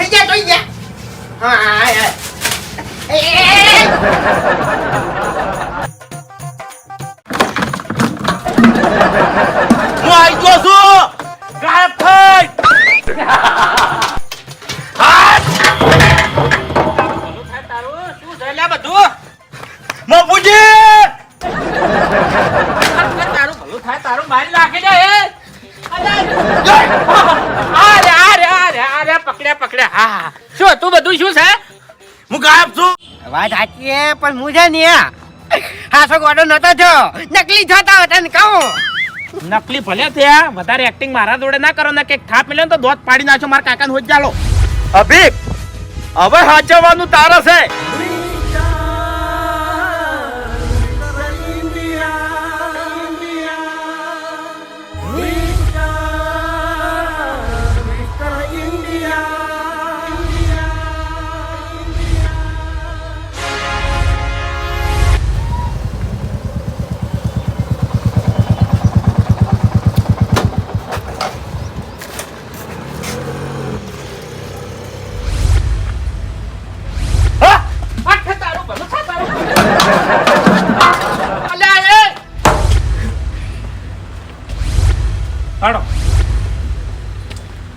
થઈ જા તોય જા હા હા, હા. એ, એ, એ, એ. હું આવી ગયો છું ગાયબ થઈ હાટ! શું છે લ્યા બધું મફુજી તારું ભલું થાય તારું મારી પકડ્યા પકડ્યા. હા હા શું તું બધું શું છે? હું ગાયબ છું. વાત સાચી છે પણ હું છે ને હાસો ગોડો નતો થયો. નકલી થતા હતા ને કહું. નકલી ભલે થયા વધારે એક્ટિંગ મારા જોડે ના કરો ને કે થાપ મિલ્યો ને તો દોત પાડી નાખો મારા કાકાને હોજ જાલો અભિક હવે સાચવવાનું તારા છે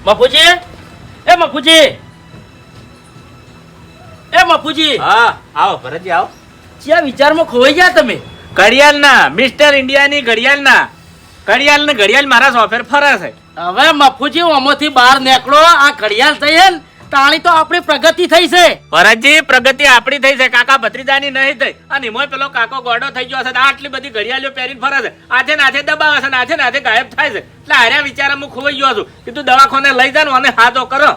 મફુજી? એ મફુજી? એ મફુજી? હા આવો ભરતજી આવો. ક્યાં વિચારમાં ખોવાઈ ગયા તમે? ઘડિયાળના મિસ્ટર ઇન્ડિયાની ઘડિયાળના. ઘડિયાળ ને ઘડિયાળ મારા સોફેર ફરે છે. હવે મફુજી આમાંથી બહાર નીકળો આ ઘડિયાળ થઈ હે ને તાણી તો આપણી પ્રગતિ થઈ છે. ભરતજી પ્રગતિ આપણી થઈ છે. કાકા ભત્રીજાની નહીં થઈ. અને એમાંય પેલો કાકો ગોડો થઈ ગયો છે આટલી બધી ઘડિયાળીઓ પહેરીને ફરે છે. આજે નાથે દબાવે છે નાથે નાથે ગાયબ થાય છે. એટલે હાર્યા વિચારા હું ખોવાઈ ગયો છું. કીધું દવાખાને લઈ જાનું અને હાથો કરો.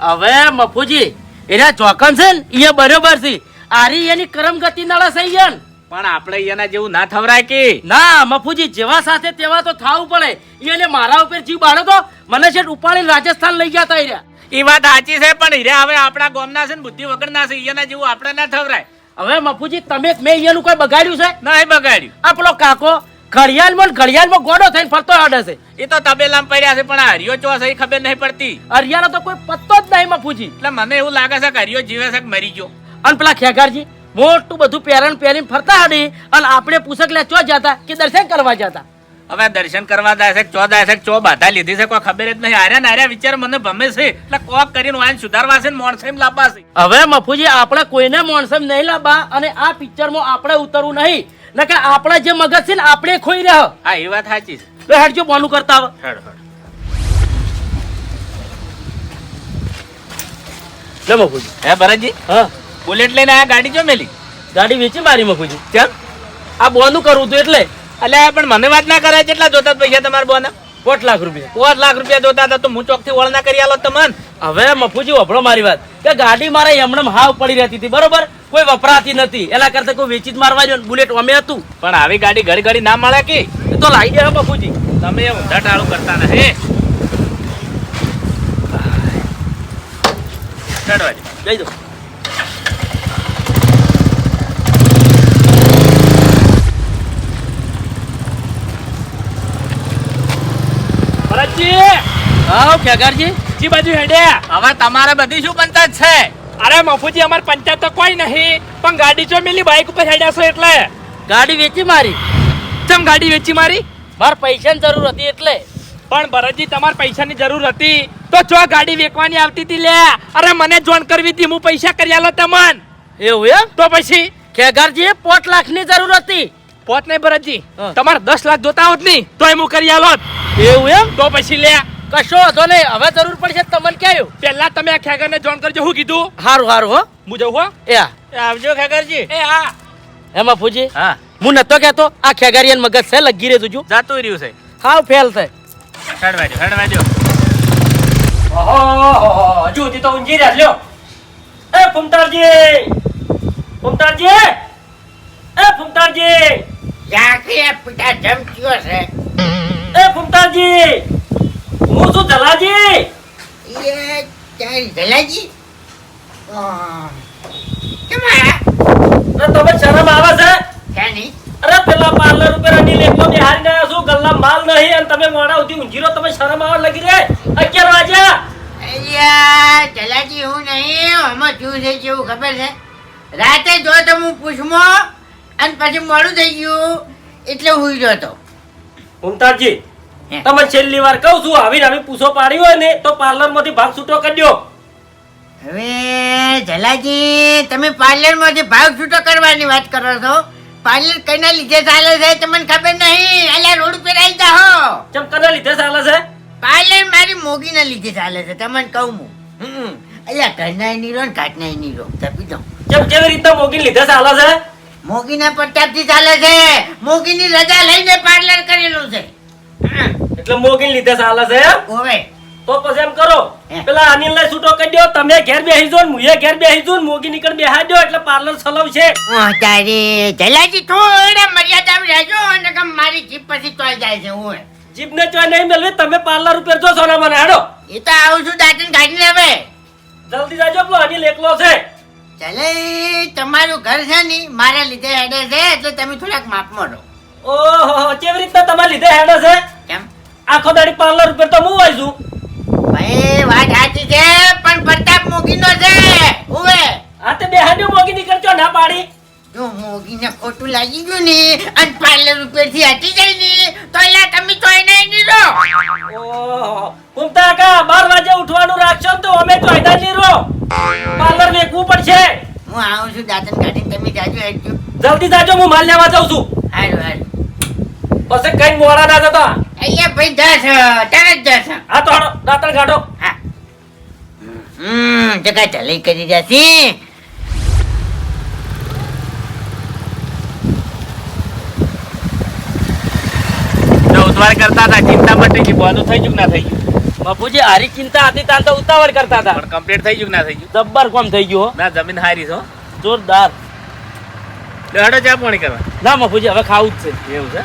હવે મફુજી એના ચોકન છે ને એ બરોબર છે. આરી એની કરમ ગતિ નળે થઈ ગયા પણ આપણે એના જેવું ના થવરાય કે? ના મફુજી જેવા સાથે તેવા તો થાવું પડે. એને મારા ઉપર જીવ બાળો તો મને છે ઉપાડી રાજસ્થાન લઈ ગયા તા રહ્યા. એ વાત સાચી છે પણ હીરે હવે આપણા ગામના છે ને બુદ્ધિ વગરના છે એના જેવું આપણે ના થવરાય હવે મફુજી તમે મેં અહીંયાનું કોઈ બગાડ્યું છે? ના એ બગાડ્યું. આ પેલો કાકો ઘડિયાળમાં ઘડિયાળમાં ગોડો થઈને ફરતો આડે છે. એ તો તબેલામાં પડ્યા છે પણ આ હરિયો ચો છે એ ખબર નહીં પડતી. હરિયાનો તો કોઈ પત્તો જ નહીં મફુજી. એટલે મને એવું લાગે છે કે હરિયો જીવે છે કે મરી ગયો. અને પેલા ખેગારજી મોટું બધું પહેરણ પહેરીને ફરતા હડી અને આપણે પૂછક લે ચો જતા કે દર્શન કરવા જતા. હવે દર્શન કરવા જાય છે ચો જાય છે ચો બાધા લીધી છે કોઈ ખબર જ નહીં. આર્યા ને આર્યા વિચાર મને ભમે છે. એટલે કોક કરીને વાન સુધારવા છે ને મોણસે એમ લાવવા છે હવે મફુજી આપણે કોઈને મોણસમ નહીં લાવવા અને આ પિક્ચરમાં આપણે ઉતરવું નહીં. નકે આપણા જે મગજ છે ને આપણે ખોઈ રહ્યો. હા એ વાત સાચી છે. તો હેડજો બોનું કરતા હવે હેડ હેડ. લે મફુજી. હે ભરતજી? હા. બુલેટ લઈને આ ગાડી જો મેલી? ગાડી વેચી મારી મફુજી. કેમ? આ બોનું કરવું તો એટલે. અલ્યા પણ મને વાત ના કરાય કેટલા જોતા પૈસા તમારા બોના. પોટ લાખ રૂપિયા. પાંચ લાખ રૂપિયા જોતા હતા તો હું ચોકથી વળના કરી આલો તમન. હવે મફુજી વપરો મારી વાત. કે ગાડી મારે એમણે હાવ પડી રહેતી હતી બરોબર? કોઈ વપરાતી નથી. એના કરતા કોઈ વેચી જ મારવા જો બુલેટ અમે હતું. પણ આવી ગાડી ઘડી ઘડી ના મળે કે? તો લાવી દે હે મફુજી. તમે ઊંધા ટાળું કરતા નથી ચડવા દે. ભરતજી હા ખેગારજી. જી બાજુ હેડ્યા હવે તમારે બધી શું પંચાયત છે? અરે મફુજી અમાર પંચાયત તો કોઈ નહીં પણ ગાડી જો મેલી બાઈક ઉપર હેડ્યા છો એટલે. ગાડી વેચી મારી. ચમ ગાડી વેચી મારી? મારે પૈસાની જરૂર હતી એટલે. પણ ભરતજી તમારે પૈસાની જરૂર હતી. તો ચો ગાડી વેચવાની આવતી હતી લે. અરે મને જોન કરવી હતી હું પૈસા કરી આલો તમન. એવું એમ? તો પછી? ખેગરજી પોત લાખની જરૂર હતી. પોત નહીં ભરતજી. તમારે દસ લાખ જોતા હોત નહીં તોય હું કરી આલો એવું એમ? તો પછી લે. કશો વાંધો નહીં. હવે જરૂર પડશે તમને ક્યાં પેલા તમે આ ખેગરને જોન કરજો. હું કીધું? હારું હારું હો. હું જઉં હો. એ આવજો ખેગરજી. એ હા એમાં ફૂજી? હા. હું નતો કહેતો આ ખેગારિયન મગજ છે લગી રે તું જાતું રહ્યું છે. હાવ ફેલ થાય. હેડવાજો હેડવાજો ઓહો હજુ તો ઊંઘી રહ્યા લ્યો. એ ફૂમતારજી! ફૂમતારજી! એ ફૂમતારજી! ઝાંખી પિતા ધમક્યો છે. એ ફૂમતારજી હું છું ધલાજી એ જલાજી તમે શરમ આવે છે? અરે પેલા પાર્લર ઉપર અડી લેખો નિહાળી રહ્યા છું ગલ્લા માલ નહીં અને તમે મોડા ઉધી ઊંઘી રહો તમે શરમ આવે લગી રે? અગિયાર વાગ્યા અલ્યા જલાજી હું નહીં આમાં શું છે કેવું ખબર છે? રાતે જો તો હું પૂછમો અને પછી મોડું થઈ ગયું એટલે હું ગયો તો તમે તમને છેલ્લી વાર કહું છું આવી ને આવી પૂછો પાડી હોય ને તો પાર્લરમાંથી ભાગ છૂટો કરજો હવે જલાજી તમે પાર્લરમાંથી ભાગ છૂટો કરવાની વાત કરો છો? પાર્લર કઈના લીધે ચાલે છે તમને ખબર નહીં? અલ્યા રોડ ઉપર આવી જાઓ. ચમ કના લીધે ચાલે છે? પાર્લર મારી મોગીના લીધે ચાલે છે તમને કહું હું. અલ્યા ઘરનાય નીરો ને ઘાટનાય નીરો તપી દઉં ચમ કેવી રીતે મોગી લીધે ચાલે છે? મોગીના પટ્ટાથી ચાલે છે. મોગીની રજા લઈને પાર્લર કરેલું છે. એટલે મોગી લીધે ચાલે છે? ઓવે. તો પછી એમ કરો. પેલા અનિલ ને છૂટો કરી દ્યો. તમે ઘેર બેસી જો હું મુએ ઘેર બેસી જો મોગી નીકળ બેહા દો એટલે પાર્લર ચલાવ છે ઓ તારે જલાજી થોડા મર્યાદા રહેજો અને મારી જીપ પછી તોય જાય છે હું જીભ ને ચોય નહીં મેળવી તમે પાર્લર ઉપર જો સોના મને હાડો. એ તો આવું છું દાંતન કાઢીને હવે. જલ્દી જાજો પેલો અનિલ એકલો છે. ચાલે તમારું ઘર છે ને મારા લીધે હેડે છે એટલે તમે થોડાક માપમાં રહો. ઓહો કેવી રીતના તમારા લીધે હેડે છે? કેમ? આખો દાડી પાર્લર ઉપર તો હું છું. ભાઈ વાત સાચી છે પણ પ્રતાપ મોગીનો છે. ઓવે આ તે બેહાડ્યો મોગી નીકળજો ના પાડી. જો મોગીને ખોટું લાગી ગયું ને અને પાર્લર ઉપરથી હટી જાય ને તો એલા તમે તોય નહીં નીરો ઓહો કુમતા કા બાર વાગે ઉઠવાનું રાખશો ને તો અમે તો આયદા નહીં રહો પાર્લર વેચવું પડશે હું આવું છું દાંતણ કાઢીને તમે જાજો હેડજો જલ્દી જાજો હું માલ લેવા જાઉં છું. હાલો હારું. પછી કઈ મોડા ના જતા. અહીંયા ભાઈ દસ તરત દસ. હા તો હાડો દાંતણ કાઢો. હા. હમ જગા ચલી કરી જશે જો ઉતવાળ કરતા હતા ચિંતા માટે બોનું થઈ ગયું ના થઈ ગયું? બાપુજી હારી ચિંતા હતી તાન તો ઉતાવળ કરતા હતા. પણ કમ્પ્લીટ થઈ ગયું ના થઈ ગયું? જબ્બર કોમ થઈ ગયો ના જમીન હારી છો જોરદાર. હડો ચા પાણી કરવા? ના બાપુજી હવે ખાવું જ છે. એવું છે?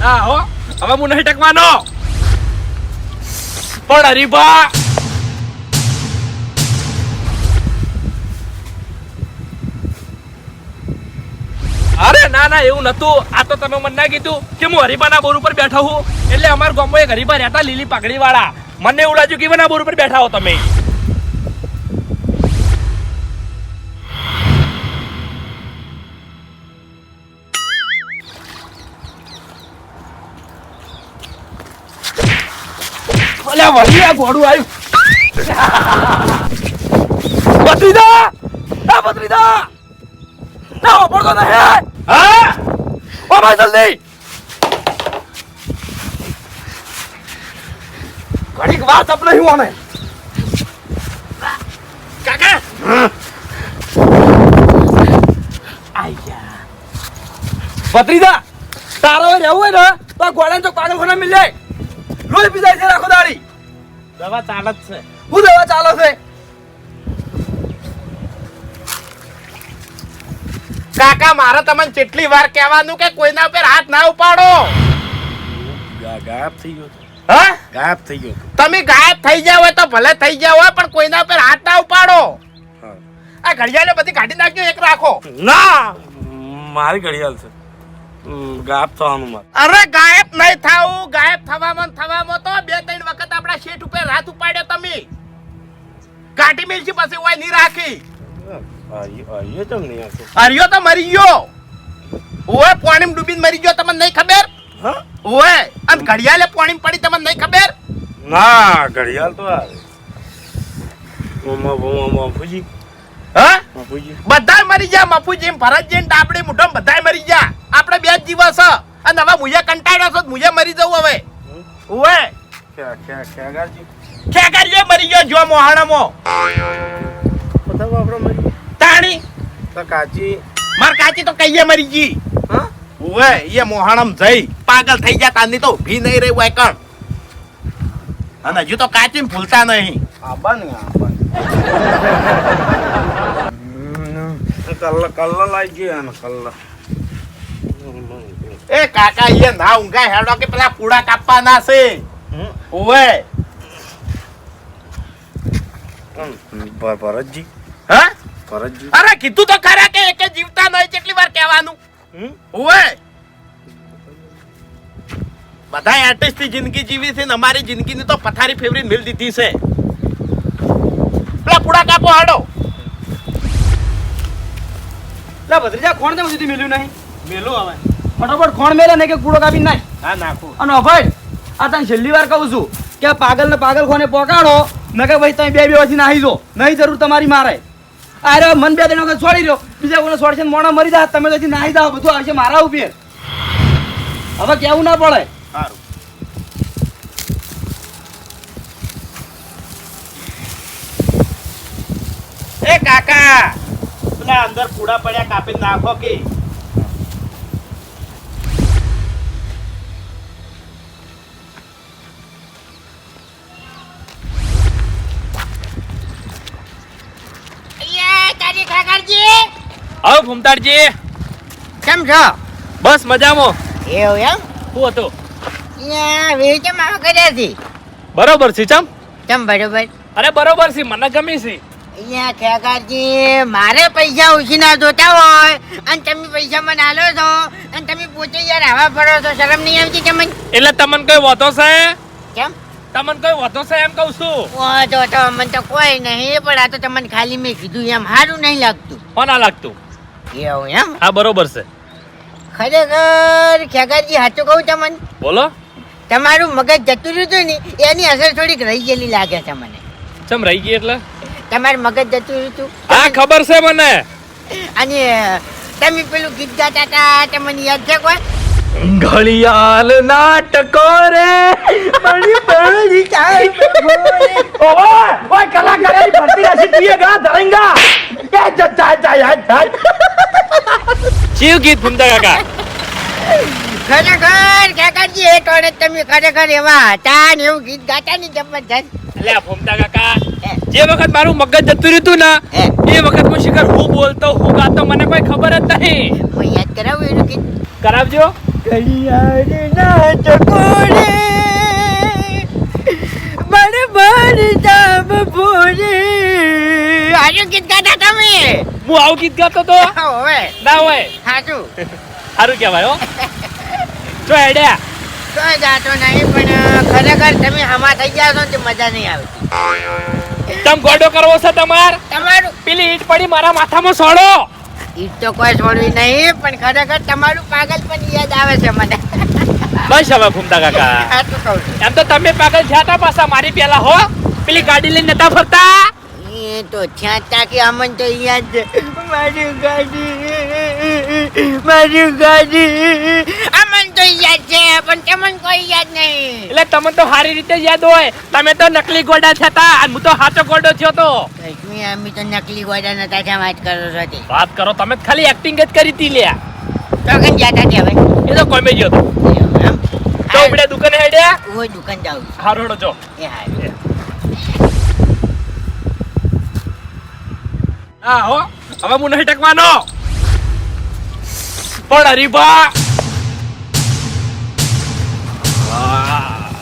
હા. હો. હવે હું નહીં ટકવાનો. પણ હરીભા અરે ના ના, એવું નતું આ તો તમે મને ના કીધું કે હું હરીબાના બોર ઉપર બેઠો હું. એટલે અમાર ગામમાં એક હરીબા રહેતા લીલી પાઘડી વાળા મને એવું લાગ્યું કે બોર ઉપર બેઠા હો તમે. અલ્યા વળી આ ઘોડું આવ્યું બત્રીદા આ બત્રીદા ના પડતો હે? હા? ઓ ભાઈ જલ્દી. ઘડીક વાત આપણે હું આને. કાકા? ભત્રીજા તારો રહેવું હોય ને તો ગોળા તો પાણી ખોના મિલ. જાય લોહી પીધાય છે રાખો દાડી. દવા ચાલે જ છે. હું દવા ચાલો છે? કાકા મારે તમને કેટલી વાર કહેવાનું કે કોઈના ઉપર હાથ ના ઉપાડો. ગાયબ થઈ ગયો. હા? ગાયબ થઈ ગયો તમે ગાયબ થઈ જાવ હોય તો ભલે થઈ જાવ હોય પણ કોઈના ઉપર હાથ ના ઉપાડો. હા. આ ઘડિયાળે બધી કાઢી નાખજો એક રાખો. ના. મારી ઘડિયાળ છે. ગાયબ થવાનું મારે. અરે ગાયબ નહીં થાવું ગાયબ થવામાં થવામાં તો બે ત્રણ વખત આપણા શેઠ ઉપર રાત ઉપાડ્યો તમે. કાઢી મેલશી પછી હોય નહીં રાખી. અરિયો અહીંયા નહીં હરિયો તો મરી ગયો. ઓય પાણીમાં ડૂબીને મરી ગયો તમને નહીં ખબર? હા? ઓએ અને ઘડિયાળે પાણીમાં પડી તમને નહીં ખબર? ના ઘડિયાળ તો આવે. મમ્મા મમ્મા ફૂજી. હા? બધા મરી ગયા મફુજી. ભરતજી ને ડાબડી મુઢમ બધા મરી ગયા. આપણે બે જ દિવસ હ. અને હવે મુજે કંટાળ્યો છો મુજે મરી જવું હવે. ઓએ ખેકરીએ મરી ગયો જો મોહાણામાં. આપણે તાણી. તો કાચી. માર કાચી તો કહીએ મરી ગઈ. ઓએ એ મોહાણમ જઈ. પાગલ થઈ ગયા તાની તો ભી નહીં રહી હોય કણ. અને હજુ તો કાચી ભૂલતા નહીં. આબા આબા કલ્લા કલ્લા લાગી ગયા ને એ કાકા એ ના ઊંઘા હેડો કે પેલા પૂડા કાપવાના છે. ઓએ ભરતજી. હા? ભરતજી. અરે કીધું તો ખરા કે એકે જીવતા નહીં કેટલી વાર કહેવાનું? ઓવે બધા આર્ટિસ્ટની જિંદગી જીવી છે ને અમારી જિંદગીની તો પથારી ફેવરી મિલ દીધી છે. પુડા કાપો હાડો. લે ભત્રીજા કોણ તેમ સુધી મેલ્યું નહીં. મેલું હવે. ફટાફટ કોણ મેલે ને કે કૂડો કાપી નાખ. હા નાખું. અને અભય આ તને છેલ્લી વાર કહું છું કે આ પાગલ ને પાગલ ખોને પોકાડો ન કે ભાઈ તમે બે બે પછી નાહી જો. નહીં જરૂર તમારી મારે. અરે મન બે દિન વખત છોડી રહ્યો બીજા કોને છોડશે મોણા મરી જાય તમે તો નાહી જાઓ બધું આવશે મારા ઉપર. હવે કેવું ના પડે સારું એ કાકા! પેલા અંદર કુડા પડ્યા કાપી નાખો કે. આવ ભૂમતાડજી. આવો કેમ છો? બસ મજામાં. એવું એમ? શું હતું. વેચમ વેચ મામા કર્યા છે. બરોબર છે ચમ? કેમ બરોબર? અરે બરોબર છે મને ગમી છે. અહીંયા ખેગારજી મારે પૈસા ઉછીના જોતા હોય. અને તમે પૈસા મને આલો છો. અને તમે પોતે યાર આવા ફરો છો. શરમ નહીં આવતી તમને? એટલે તમને કઈ વધો છે? કેમ? તમને કઈ વધો છે એમ કહું છું? તો તો મને તો કોઈ નહીં પણ આ તો તમને ખાલી મેં કીધું એમ. સારું નહીં લાગતું. કોના લાગતું. એવું એમ? હા બરોબર છે. ખરેખર ખેગારજી સાચું કહું તમને? બોલો. તમારું મગજ જતું રહ્યું હતું ને એની અસર થોડીક રહી ગયેલી લાગે છે મને. ચમ રહી ગઈ એટલે? તમારું મગજ જતું હતું. હા ખબર છે મને. અને તમે પેલું ગીત ગાતા હતા તમને યાદ છે કોઈ? ઘડિયાળ નાટકો રે બડી બડી ચાલ ઓય ઓય કલાકારની ભરતી રાશિ તીએ ગા ધરંગા એ જતા જાય જાય શિવ ગીત ફૂમતા કાકા. ખરેખર કાકાજી એક વખત તમે ખરેખર એવા હતા ને એવું ગીત ગાતા ની જબરજસ્ત એટલે ફોમતા કાકા જે વખત મારું મગજ જતું રહ્યું ને. એ વખત હું શિખર હું બોલતો હું ગાતો મને કોઈ ખબર જ નહીં. હું યાદ કરાવું એનું ગીત? કરાવજો. નાટકો રે બડ બડ જામ ભોરે. આનું ગીત ગાતા તમે? હું આવું ગીત ગાતો તો? ના હોય. સાચું સારું કહેવાય હો. જો હેડ્યા તો જાતો નહીં પણ ખરેખર તમે હમા થઈ ગયા છો તે મજા નહીં આવતી તમ ગોડો કરવો છે તમાર? તમારું? પેલી ઈટ પડી મારા માથામાં સોડો. ઈટ તો કોઈ છોડવી નહીં પણ ખરેખર તમારું પાગલ પણ યાદ આવે છે મને. બસ હવે ફૂમતા કાકા. એમ તો તમે પાગલ થયા તા પાછા મારી પેલા હો. પેલી ગાડી લઈને નતા ફરતા? એ તો ત્યાં કે અમન તો યાદ મારી ગાડી મારી ગાડી. અમન તો યાદ છે પણ તમને કોઈ યાદ નહીં. એટલે તમને તો સારી રીતે યાદ હોય. તમે તો નકલી ગોડા થયા હું તો સાચો ગોડો થયો તો. અમે તો નકલી ગોડા નતા ત્યાં વાત કરો છો તે. વાત કરો તમે ખાલી એક્ટિંગ જ કરી હતી લ્યા. તો કઈ જાતા કે હવે? એ તો કોમે ગયો તો. તો આપણે દુકાને હેડ્યા? હું દુકાન જાઉં છું. જો. એ હારું હા હો. હવે હું નહીં ટકવાનો પણ હરીભા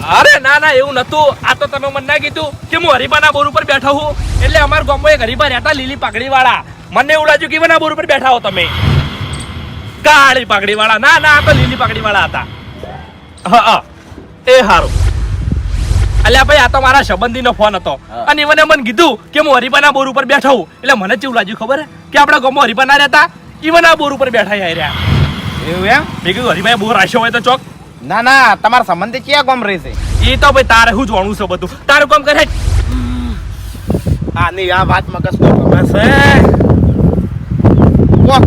અરે ના ના એવું નતું આ તો તમે મને ના કીધું કે હું હરીબાના બોર ઉપર બેઠો હું. એટલે અમાર ગામમાં એક હરીબા રહેતા લીલી પાઘડી વાળા મને એવું લાગ્યું કે એના બોર ઉપર બેઠા હો તમે. કાળી પાઘડી વાળા ના ના આ તો લીલી પાઘડી વાળા હતા. હા હા. એ હારું. અલ્યા ભાઈ આ તો મારા સંબંધીનો ફોન હતો. અને મને મને કીધું કે હું હરીબાના બોર ઉપર બેઠો હું. એટલે મને કેવું લાગ્યું ખબર કે આપણા ગામમાં હરીબા ના રહેતા ઈવન આ બોર ઉપર બેઠા રહ્યા. એવું એમ? મેં કીધું હરીભાઈ બોર રાખ્યો હોય તો ચોક. ના ના તમારા સંબંધે ક્યાં કોમ રહેશે? એ તો ભાઈ તારે શું જોણું છે બધું. તારું કામ કરે આની આ વાત મગજ તો ગમે છે.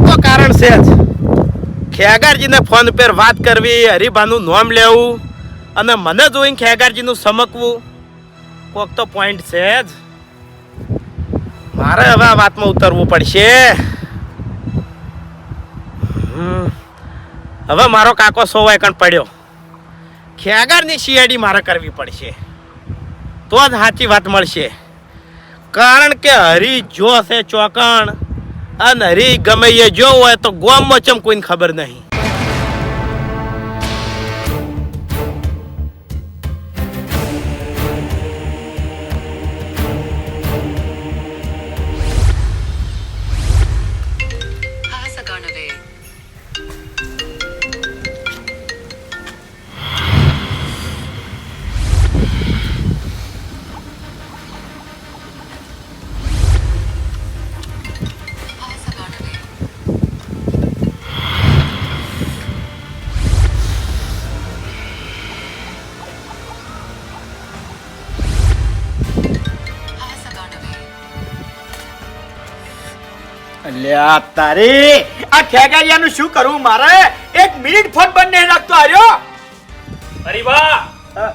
તો કારણ છે જ. ખેગારજીને ફોન પર વાત કરવી હરિભાનું નોમ લેવું અને મને જોઈને ખેગારજીનું સમકવું કોક તો પોઈન્ટ છે જ. મારે હવે આ વાતમાં ઉતરવું પડશે. હવે મારો કાકો સોવાય કણ પડ્યો. ખેગારની સીઆઈડી મારે કરવી પડશે. તો જ સાચી વાત મળશે. કારણ કે હરી જો છે ચોકણ, અને હરી ગમે એ જો હોય તો ગોમમાં ચમ કોઈને ખબર નહીં. લ્યા તારી આ ખેગારિયાનું શું કરવું મારે? એક મિનિટ ફોન બંધ નહીં રાખતો આવ્યો અરે વાહ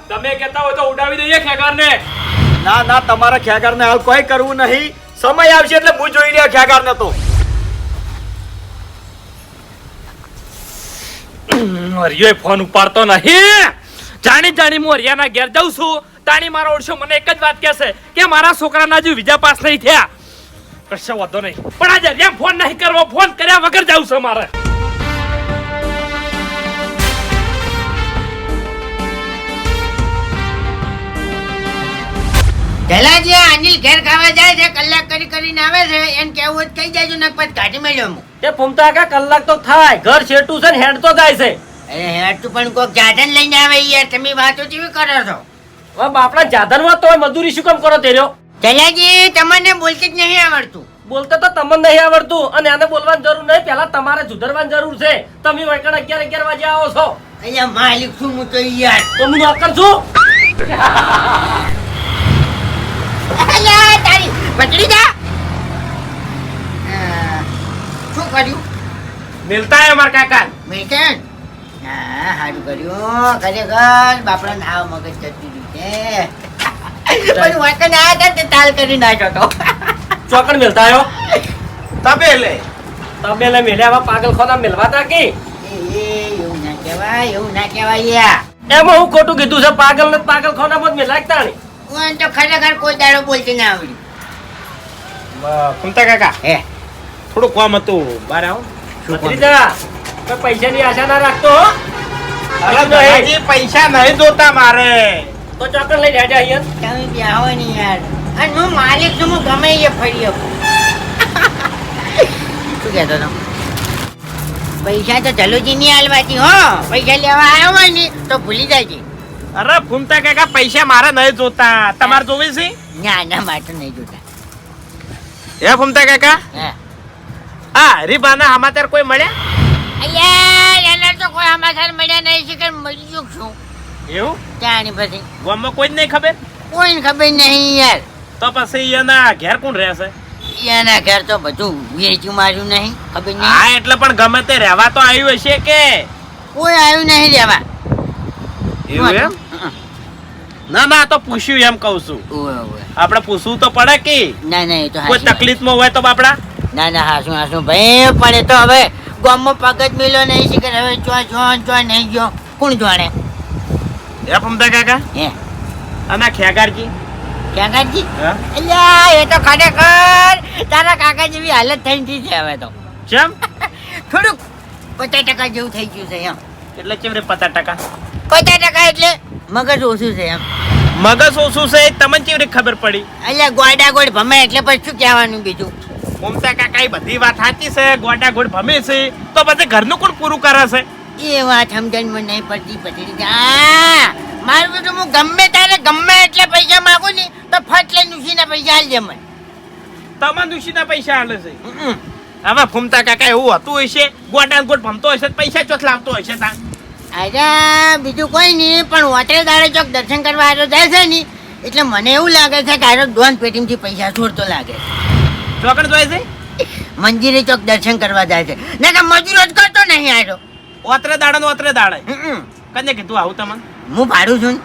તમે કહેતા હોય તો ઉડાવી દઈએ ખેગારને. ના ના તમારા ખેગારને હાલ કોઈ કરવું નહીં. સમય આવશે એટલે હું જોઈ રહ્યો ખેગારને તો. હરિયો ફોન ઉપાડતો નહીં. જાણી જાણી હું હરિયાના ઘેર જાઉં છું. તાણી મારો ઓળશો મને એક જ વાત કહેશે કે મારા છોકરાના હજુ બીજા પાસ નહીં થયા. કશો વાંધો નહીં. પણ આજે હરિયા ફોન નહીં કરવો ફોન કર્યા વગર જાઉં છે મારે. જલાજી આ અનિલ ઘેર ખાવા જાય છે કલાક કરી કરીને આવે છે એમ કેવું હોય કહી જાય ને પછી કાઢી મળ્યો હું. એ ફૂમતા કા કલાક તો થાય. ઘર છેટું છે ને હેડ તો જાય છે. અરે હેડ તું પણ કોક જાધન લઈને આવે યાર તમે વાતો કેવી કરો છો? હવે બાપડા જાધરમાં તો મજૂરી શું કામ કરો તેર્યો? જલાજી તમને બોલતી જ નહીં આવડતું. બોલતા તો તમને નહીં આવડતું અને આને બોલવાની જરૂર નહીં. પહેલા તમારે સુધરવાની જરૂર છે. તમે વૈકણ અગિયાર અગિયાર વાગે આવો છો. અહીંયા માલિક છું હું તો યાર. તો હું નોકર છું. તારી પકડી જા. શું કર્યું? મિલતા હે માર કાકા. મિલતા? હા સારું કર્યું. ખરેખર બાપડા નાવ મગજ જતું છે. પણ વાંકે ના હતા તે તાલ કરી નાખ્યો તો ચોકડ મેલતા આવ્યો તબેલે. તબેલે મેલે આવા પાગલખોના મેલવા તા કે? એ, એ, એવું ના કહેવાય એવું ના કહેવાય એમાં હું ખોટું કીધું છે પાગલ ને પાગલખોના મત મેલાય નહીં હું તો ખરેખર કોઈ દાડો બોલતી ના આવડી. ફૂમતા કાકા હે. થોડું કામ હતું બાર આવો. ભત્રીજા કોઈ પૈસાની આશા ના રાખતો હો. અરે પૈસા નહીં જોતા મારે. તો ચોકર લઈ જાય અહીંયા. તમે બ્યાહો નહીં યાર. અને હું માલિક છું હું ગમે એ ફરી શું કહેતો હતો? પૈસા તો જલુજી ની હાલવાથી હો. પૈસા લેવા આવ્યો હોય ને તો ભૂલી જાય અરે ફૂમતા કાકા પૈસા મારે નહીં જોતા. તમારે જોવે છે? ના ના માટે નહીં જોતા. હે ફૂમતા કાકા? હે. આ હરીબાના સમાચાર કોઈ મળ્યા? અલ્યા એના તો કોઈ સમાચાર મળ્યા નહીં છે કે મળી ગયો છું. એવું? ત્યાં પછી ગામમાં કોઈ જ નહીં ખબર? કોઈ ખબર નહીં યાર. તો પછી એના ઘેર કોણ રહેશે? એના ઘેર તો બધું વેચ્યું માર્યું નહીં ખબર નહીં. હા એટલે પણ ગમે તે રહેવા તો આવ્યું હશે કે? કોઈ આવ્યું નહીં રહેવા. એવું એમ? ના ના તો પૂછ્યું એમ કહું છું. આપણે પૂછવું તો પડે કે? ના ના એ તો કોઈ તકલીફમાં તકલીફમાં હોય તો બાપડા? ના ના હાસું હાસું ભાઈ પડે તો હવે. ગામમાં પગ જ મિલ્યો નહીં છે કે હવે ચો જો જો નહીં ગયો કોણ જાણે? હે ફૂમતા કાકા? હે. અને ખેગારજી. હા. અલ્યા એ તો ખરેખર તારા કાકા જેવી હાલત થઈ ગઈ છે હવે તો. ચમ થોડુંક પચાસ ટકા જેવું થઈ ગયું છે એમ. એટલે ચેવડે પચાસ ટકા? પચાસ ટકા એટલે મગજ ઓછું છે એમ. મગજ ઓછું છે તમને ચેવડે ખબર પડી? અલ્યા ગોડા ગોડ ભમે એટલે પછી શું કહેવાનું બીજું? ફૂમતા કાકા એ બધી વાત સાચી છે ગોડા ગોડ ભમે છે તો પછી ઘરનું કોણ પૂરું કરે છે? એ વાત સમજણ મને નહીં પડતી પછી હા મારું બધું હું ગમે તારે ગમે એટલે પૈસા માગું ને તો ફટ લઈને ઉછીના પૈસા આલજે મને. તમારા દુષીના પૈસા આલે છે? હવે ફૂમતા કાકા એવું હતું હશે ગોડા ગોટ ભમતો હશે તો પૈસા ચોથ લાવતો હશે તા. અરે બીજું કોઈ નહીં પણ હોટેલ દાડે ચોક દર્શન કરવા આવ્યો જાય છે ને એટલે મને એવું લાગે છે કે આરો દોન પેટીમથી પૈસા છોડતો લાગે. ચોકડ જોઈ છે? મંદિરે ચોક દર્શન કરવા જાય છે. ના મજૂરો જ કરતો નહીં આરો ઓતરે દાડે ને ઓતરે દાડે. કને કીધું આવું તમને? હું ભાડું છું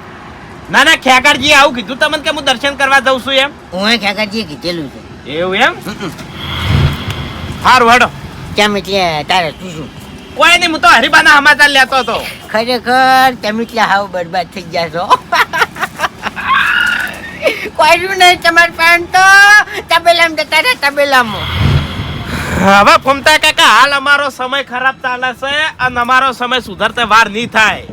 ના. ના ખેકરજી આવું કીધું તમને કે હું દર્શન કરવા જઉં છું એમ? હું ખેકાજીએ કીધેલું છે. એવું એમ? હમ. વડો હડો કેમ એટલે તારે શું શું? કોઈ નહીં હું તો હરિબાના સમાચાર લેતો હતો. ખરેખર તમે એટલે હાવ બરબાદ થઈ ગયા છો? કોઈ નહીં તમારે પણ તો? તબેલામ જતા રહે તબેલામાં. હવે ફમતા કાકા હાલ અમારો સમય ખરાબ ચાલે છે અને અમારો સમય સુધરતે વાર નહીં થાય.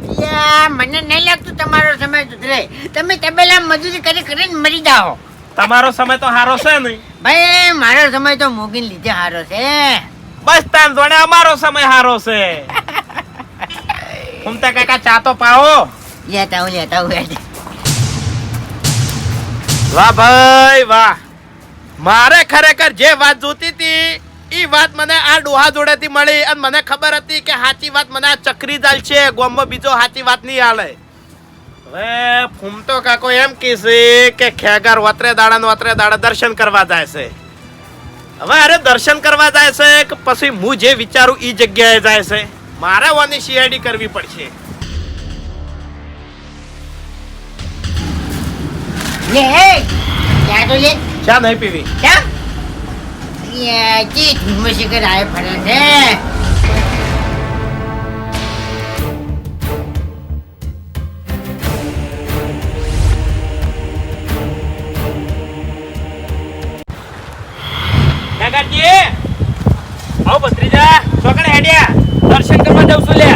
મને નહીં લાગતું તમારો સમય સુધરે. તમે તબેલા મજૂરી કરી કરીને મરી જાઓ. તમારો સમય તો સારો છે નહીં. ભાઈ મારો સમય તો મોગીને લીધે સારો છે. બસ તાન જોડે અમારો સમય સારો છે. ફૂમતા કાકા ચા તો પાવો લેતા હું લેતા હું વાહ ભાઈ વાહ. મારે ખરેખર જે વાત જોતી હતી ઈ વાત મને આ ડોહા જોડેથી મળી અને મને ખબર હતી કે સાચી વાત મને આ ચક્રી દાલ છે ગોમમાં બીજો સાચી વાત નહીં હાલે. હવે ફૂમતો કાકો એમ કહેશે કે ખેગાર વતરે દાડા ને વતરે દાડા દર્શન કરવા જાય છે. હવે અરે દર્શન કરવા જાય છે કે પછી હું જે વિચારું એ જગ્યાએ જાય છે? મારે વાની સીઆઈડી કરવી પડશે. લે હે ત્યાં તો લે. ચા નહીં પીવી. ક્યાં યા, જી ધૂમ શિખર આય ફરે છે કાકાજી આવો ભત્રીજા. ચોકડે હેડ્યા. દર્શન કરવા જઉં છું લે.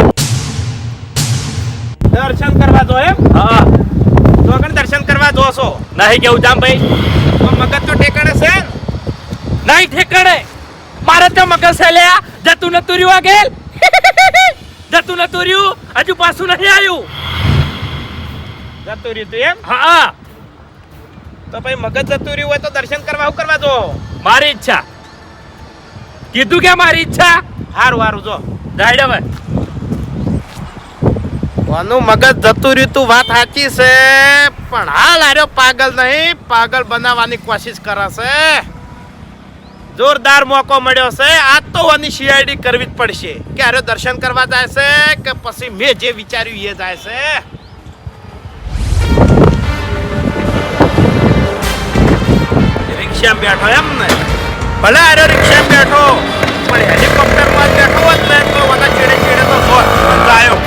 દર્શન કરવા જો એમ? હા. તો આગળ દર્શન કરવા જો છો. નહીં કેવું જામ ભાઈ? તો મગજ તો ટેકાણે છે? નહીં ઠેકાણે. મારે તો મગજ સેલ્યા જતું નતું રહ્યું આ ગેલ. જતું નતું રહ્યું હજુ પાછું નહીં આવ્યું. જતું રહ્યું એમ? હા. તો ભાઈ મગજ જતું રહ્યું હોય તો દર્શન કરવા આવું કરવા જો. મારી ઈચ્છા. કીધું કે મારી ઈચ્છા? હારું હારું જો. રાઈડ હવે. કોનું મગજ જતું રહ્યું તું વાત સાચી છે પણ હાલ આર્યો પાગલ નહીં પાગલ બનાવવાની કોશિશ કરે છે. જોરદાર મોકો મળ્યો છે. આજ તો આની સીઆઈડી કરવી જ પડશે. કે આર્યો દર્શન કરવા જાય છે કે પછી મેં જે વિચાર્યું એ જાય છે? રિક્ષામાં બેઠો એમ ને? ભલે આરો રિક્ષામાં બેઠો, પણ હેલિકોપ્ટરમાં માં બેઠો હોત ને તો બધા ચીડે ચીડે તો હોત આવ્યો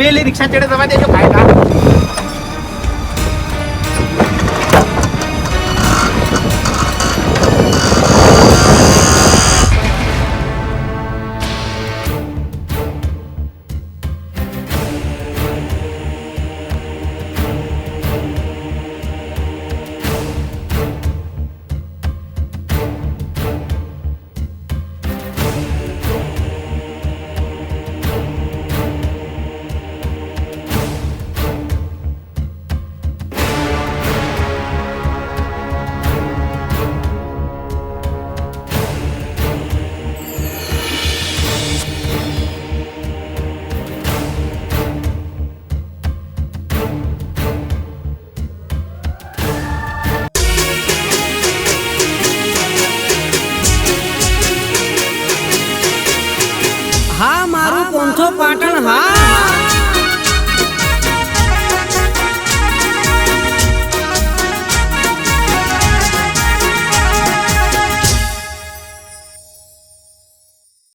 પેલી રિક્ષા ચડે જવા દેજો કાંઈ